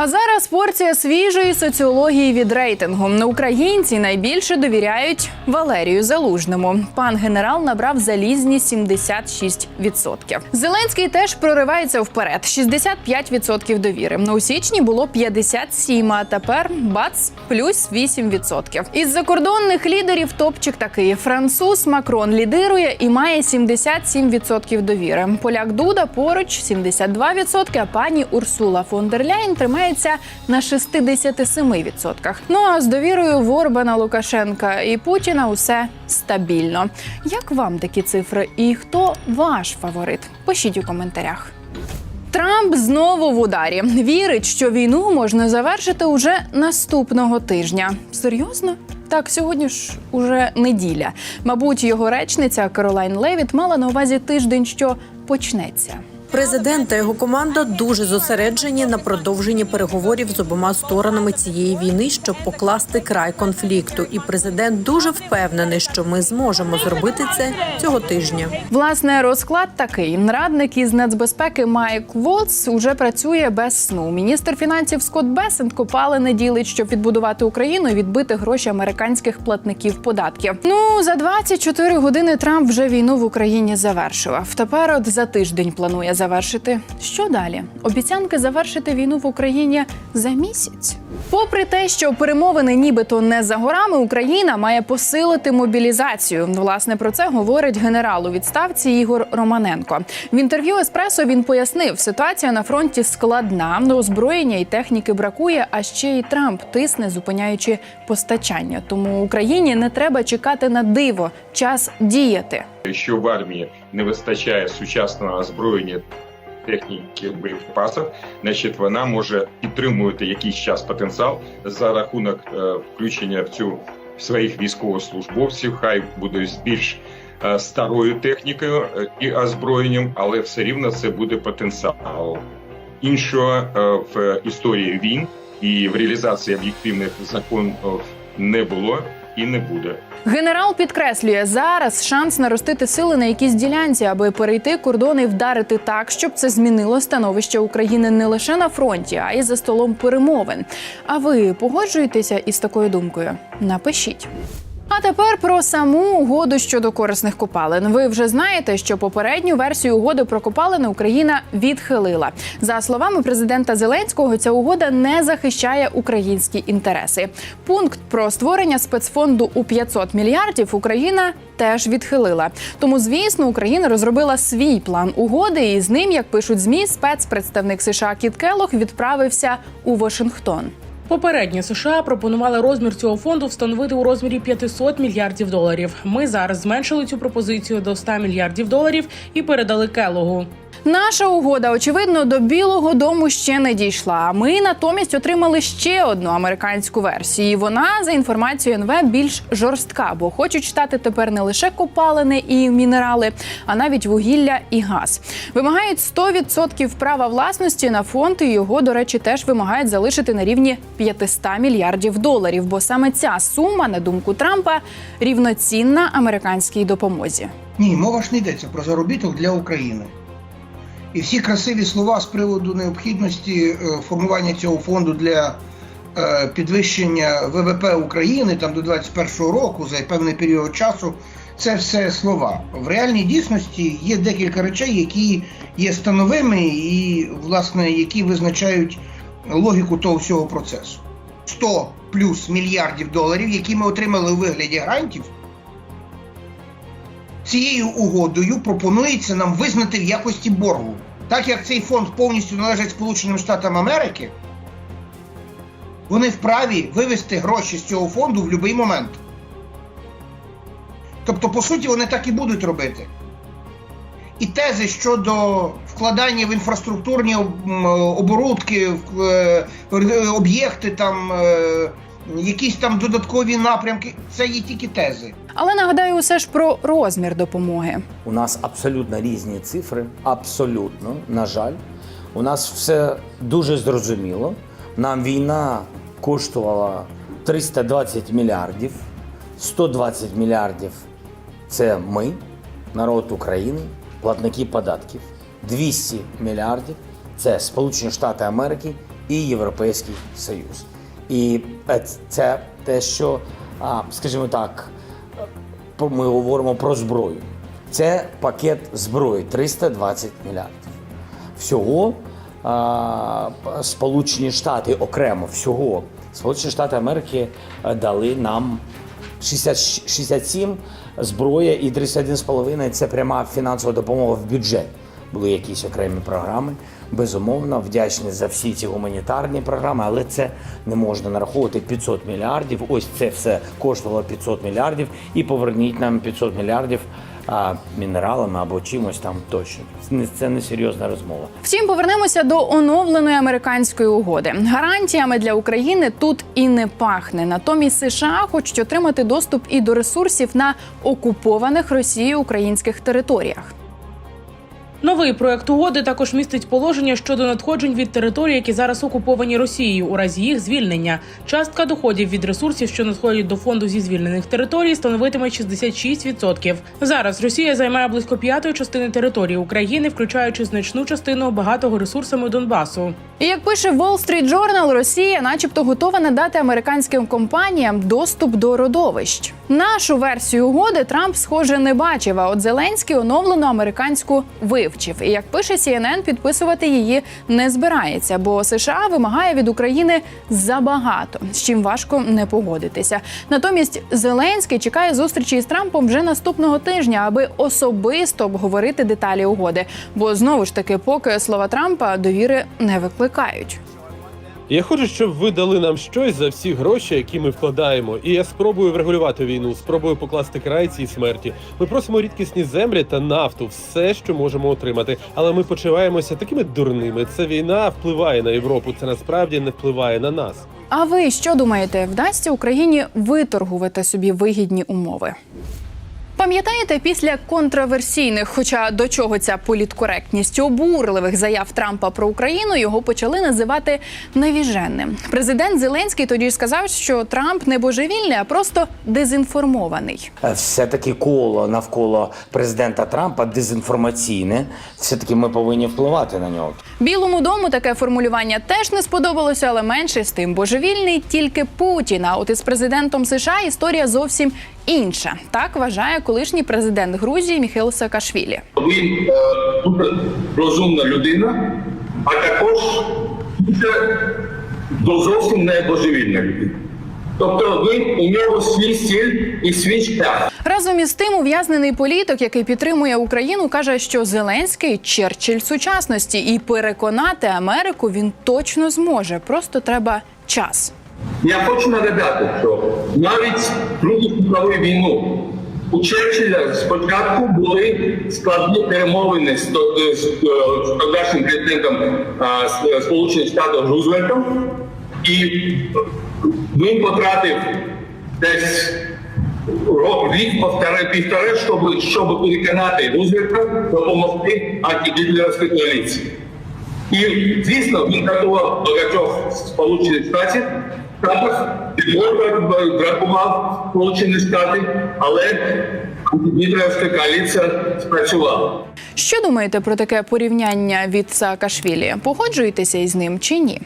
А зараз порція свіжої соціології від рейтингу. Українці найбільше довіряють Валерію Залужному. Пан генерал набрав залізні 76%. Зеленський теж проривається вперед. 65% довіри. У січні було 57, а тепер бац плюс 8%. Із закордонних лідерів топчик такий: француз Макрон лідирує і має 77% довіри. Поляк Дуда поруч 72%, а пані Урсула фон дер Ляйн тримається на 67%. Ну а з довірою в Орбана Лукашенка і Путіна усе стабільно. Як вам такі цифри? І хто ваш фаворит? Пишіть у коментарях. Трамп знову в ударі. Вірить, що війну можна завершити уже наступного тижня. Серйозно? Так, сьогодні ж уже неділя. Мабуть, його речниця Каролайн Левіт мала на увазі тиждень, що почнеться. Президент та його команда дуже зосереджені на продовженні переговорів з обома сторонами цієї війни, щоб покласти край конфлікту. І президент дуже впевнений, що ми зможемо зробити це цього тижня. Власне, розклад такий: радник із нацбезпеки Майк Волц уже працює без сну. Міністр фінансів Скотт Бесент копали не щоб відбудувати Україну і відбити гроші американських платників податків. Ну за 24 години Трамп вже війну в Україні завершував. Тепер от за тиждень планує завершити. Що далі? Обіцянки завершити війну в Україні за місяць. Попри те, що перемовини нібито не за горами, Україна має посилити мобілізацію. Власне про це говорить генерал у відставці Ігор Романенко. В інтерв'ю Еспресо він пояснив, ситуація на фронті складна, озброєння і техніки бракує. А ще й Трамп тисне, зупиняючи постачання. Тому Україні не треба чекати на диво. Час діяти. Якщо в армії не вистачає сучасного озброєння техніки боєприпасів, значить вона може підтримувати якийсь час потенціал за рахунок е, включення в цю своїх військовослужбовців. Хай буде з більш е, старою технікою е, і озброєнням, але все рівно це буде потенціал. Іншого е, в історії війн і в реалізації об'єктивних законів не було і не буде. Генерал підкреслює зараз шанс наростити сили на якійсь ділянці, аби перейти кордон і вдарити так, щоб це змінило становище України не лише на фронті, а й за столом перемовин. А ви погоджуєтеся із такою думкою? Напишіть. Тепер про саму угоду щодо корисних копалин. Ви вже знаєте, що попередню версію угоди про копалини Україна відхилила. За словами президента Зеленського, ця угода не захищає українські інтереси. Пункт про створення спецфонду у 500 мільярдів Україна теж відхилила. Тому, звісно, Україна розробила свій план угоди, і з ним, як пишуть змі, спецпредставник США Кіт Келлог відправився у Вашингтон. Попередньо США пропонували розмір цього фонду встановити у розмірі 500 мільярдів доларів. Ми зараз зменшили цю пропозицію до 100 мільярдів доларів і передали Келогу. Наша угода, очевидно, до Білого Дому ще не дійшла. А Ми натомість отримали ще одну американську версію. Вона за інформацією НВ більш жорстка, бо хочуть читати тепер не лише копалини і мінерали, а навіть вугілля і газ. Вимагають 100% права власності на фонд. І його, до речі, теж вимагають залишити на рівні 500 мільярдів доларів. Бо саме ця сума, на думку Трампа, рівноцінна американській допомозі. Ні, мова ж не йдеться про заробіток для України. І всі красиві слова з приводу необхідності е, формування цього фонду для е, підвищення ВВП України там до 2021 року за певний період часу. Це все слова. В реальній дійсності є декілька речей, які є становими і, власне, які визначають логіку того всього процесу. 100 плюс мільярдів доларів, які ми отримали у вигляді грантів, цією угодою пропонується нам визнати в якості боргу. Так як цей фонд повністю належить Сполученим Штатам Америки, вони вправі вивести гроші з цього фонду в будь-який момент. Тобто, по суті, вони так і будуть робити. І тези щодо вкладання в інфраструктурні оборудки, в е, об'єкти, там, е, якісь там додаткові напрямки, це є тільки тези. Але нагадаю усе ж про розмір допомоги. У нас абсолютно різні цифри. Абсолютно, на жаль. У нас все дуже зрозуміло. Нам війна коштувала 320 мільярдів, 120 мільярдів це ми, народ України, платники податків. 200 мільярдів це Сполучені Штати Америки і Європейський Союз. І е, це те, що, скажімо так, ми говоримо про зброю. Це пакет зброї 320 мільярдів. Всього Сполучені Штати окремо всього Сполучені Штати Америки е, дали нам 60, 67 зброя і 31,5 – це пряма фінансова допомога в бюджет. Були якісь окремі програми. Безумовно, вдячні за всі ці гуманітарні програми, але це не можна нараховувати 500 мільярдів. Ось це все коштувало 500 мільярдів, і поверніть нам 500 мільярдів а, мінералами або чимось там тощо. Не, це не серйозна розмова. Втім, повернемося до оновленої американської угоди. Гарантіями для України тут і не пахне. Натомість США хочуть отримати доступ і до ресурсів на окупованих Росією українських територіях. Новий проект угоди також містить положення щодо надходжень від територій, які зараз окуповані Росією, у разі їх звільнення. Частка доходів від ресурсів, що надходять до фонду зі звільнених територій, становитиме 66%. Зараз Росія займає близько п'ятої частини території України, включаючи значну частину багатого ресурсами Донбасу. І як пише Wall Street Journal, Росія, начебто, готова надати американським компаніям доступ до родовищ. Нашу версію угоди Трамп, схоже, не бачив. А от Зеленський оновлену американську вивчив. І як пише CNN, підписувати її не збирається, бо США вимагає від України забагато, з чим важко не погодитися. Натомість Зеленський чекає зустрічі із Трампом вже наступного тижня, аби особисто обговорити деталі угоди. Бо знову ж таки, поки слова Трампа довіри не викликають. Я хочу, щоб ви дали нам щось за всі гроші, які ми вкладаємо. І я спробую врегулювати війну, спробую покласти край цій смерті. Ми просимо рідкісні землі та нафту, все, що можемо отримати. Але ми почуваємося такими дурними. Ця війна впливає на Європу. Це насправді не впливає на нас. А ви що думаєте, вдасться Україні виторгувати собі вигідні умови? Пам'ятаєте, після контроверсійних, хоча до чого ця політкоректність обурливих заяв Трампа про Україну його почали називати навіженним. Президент Зеленський тоді сказав, що Трамп не божевільний, а просто дезінформований. Е, Все-таки коло навколо президента Трампа дезінформаційне. Все-таки ми повинні впливати на нього. Білому дому таке формулювання теж не сподобалося, але менше з тим божевільний тільки Путін. А от із президентом США історія зовсім інша. Так вважає колишній президент Грузії Міхайл Саакашвілі. Ви е, дуже розумна людина, а також дуже до зовсім не божевільна людина. Тобто ви у нього свій стиль і свій шлях. Разом із тим, ув'язнений політик, який підтримує Україну, каже, що Зеленський Черчилль сучасності, і переконати Америку він точно зможе. Просто треба час. Я хочу нагадати, що навіть Другу світову війну у Черчилля спочатку були складні перемовини з, то- з, е, тодішнім президентом а, Сполучених Штатів Рузвельтом, і він потратив десь рік півтори, півтори, щоб, щоб переконати Рузвельта допомогти антигітлерівській коаліції. І звісно, він готував багатьох сполучених штатів, підготував, бракував Сполучені Штати, але антигітлерівська коаліція спрацювала. Що думаєте про таке порівняння від Саакашвілі? Погоджуєтеся із ним чи ні?